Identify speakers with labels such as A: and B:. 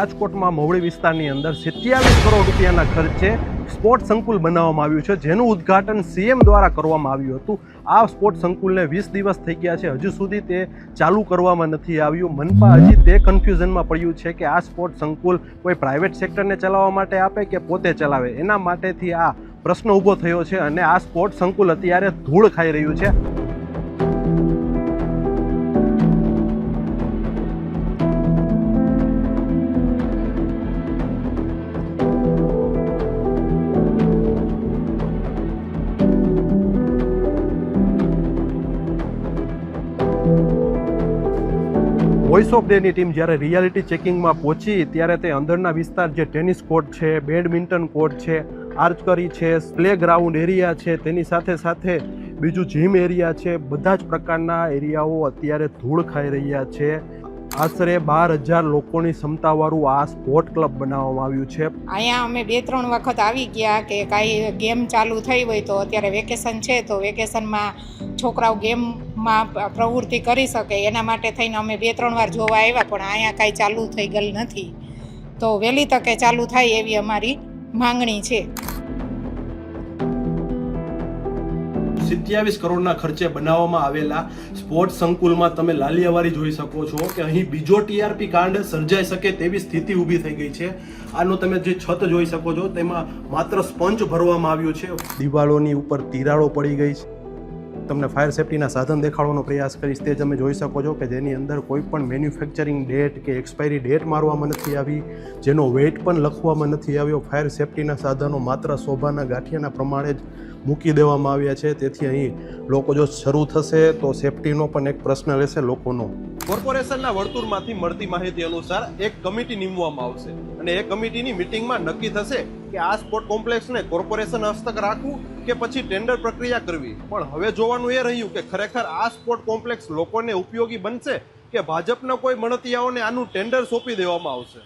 A: રાજકોટમાં મોવડી વિસ્તારની અંદર સિત્યાવીસ કરોડ રૂપિયાના ખર્ચે સ્પોર્ટ સંકુલ બનાવવામાં આવ્યું છે. જેનું ઉદ્ઘાટન સીએમ દ્વારા કરવામાં આવ્યું હતું. આ સ્પોર્ટ સંકુલને વીસ દિવસ થઈ ગયા છે. હજુ સુધી તે ચાલુ કરવામાં નથી આવ્યું. મનપા હજી તે કન્ફ્યુઝનમાં પડ્યું છે કે આ સ્પોર્ટ સંકુલ કોઈ પ્રાઇવેટ સેક્ટરને ચલાવવા માટે આપે કે પોતે ચલાવે? એના માટેથી આ પ્રશ્ન ઊભો થયો છે અને આ સ્પોર્ટ સંકુલ અત્યારે ધૂળ ખાઈ રહ્યું છે. વોઇસ ઓફ ડેની ટીમ જ્યારે રિયાલિટી ચેકિંગમાં પહોંચી, ત્યારે તે અંદરના વિસ્તાર જે ટેનિસ કોર્ટ છે બેડમિન્ટન કોર્ટ છે આર્ચરી છે પ્લે ગ્રાઉન્ડ એરિયા છે, તેની સાથે સાથે બીજું જીમ એરિયા છે, બધા જ પ્રકારના એરિયાઓ અત્યારે ધૂળ ખાઈ રહ્યા છે. આશરે બાર હજાર લોકોની ક્ષમતાવાળું આ સ્પોર્ટ ક્લબ બનાવવામાં આવ્યું છે.
B: અહીંયા અમે બે ત્રણ વખત આવી ગયા કે કાંઈ ગેમ ચાલુ થઈ હોય તો અત્યારે વેકેશન છે, તો વેકેશનમાં છોકરાઓ ગેમમાં પ- પ્રવૃત્તિ કરી શકે, એના માટે થઈને અમે બે, ત્રણ વાર જોવા આવ્યા, પણ અહીંયા કાંઈ ચાલુ થઈ ગયેલ નથી. તો વહેલી તકે ચાલુ થાય એવી અમારી માંગણી છે.
A: સિત્યાવીસ કરોડના ખર્ચે બનાવવામાં આવેલા સ્પોર્ટ સંકુલમાં તમે લાલિયાવારી જોઈ શકો છો કે અહીં બીજો ટીઆરપી કાંડ સર્જાઈ શકે તેવી સ્થિતિ ઊભી થઈ ગઈ છે. આનો તમે જે છત જોઈ શકો છો, તેમાં માત્ર સ્પંજ ભરવામાં આવ્યું છે. દિવાલોની ઉપર તિરાડો પડી ગઈ છે. તમને ફાયર સેફટીના સાધન દેખાડવાનો પ્રયાસ કરીશ તે તમે જોઈ શકો છો કે જેની અંદર કોઈ પણ મેન્યુફેક્ચરિંગ ડેટ કે એક્સપાયરી ડેટ મારવામાં નથી આવી, જેનો વેઇટ પણ લખવામાં નથી આવ્યો. ફાયર સેફ્ટીના સાધનો માત્ર શોભાના ગાંઠિયાના પ્રમાણે જ મૂકી દેવામાં આવ્યા છે. તેથી અહીં લોકો જો શરૂ થશે તો સેફટીનો પણ એક પ્રશ્ન રહેશે લોકોનો. કોર્પોરેશનના વર્તુળમાંથી મળતી માહિતી અનુસાર એક કમિટી નીમવામાં આવશે અને એ કમિટીની મિટિંગમાં નક્કી થશે કે આ સ્પોર્ટ કોમ્પ્લેક્સને કોર્પોરેશન હસ્તક રાખવું કે પછી ટેન્ડર પ્રક્રિયા કરવી. પણ હવે જોવાનું એ રહ્યું કે ખરેખર આ સ્પોર્ટ કોમ્પ્લેક્સ લોકોને ઉપયોગી બનશે કે ભાજપના કોઈ મળતિયાઓને આનું ટેન્ડર સોંપી દેવામાં આવશે?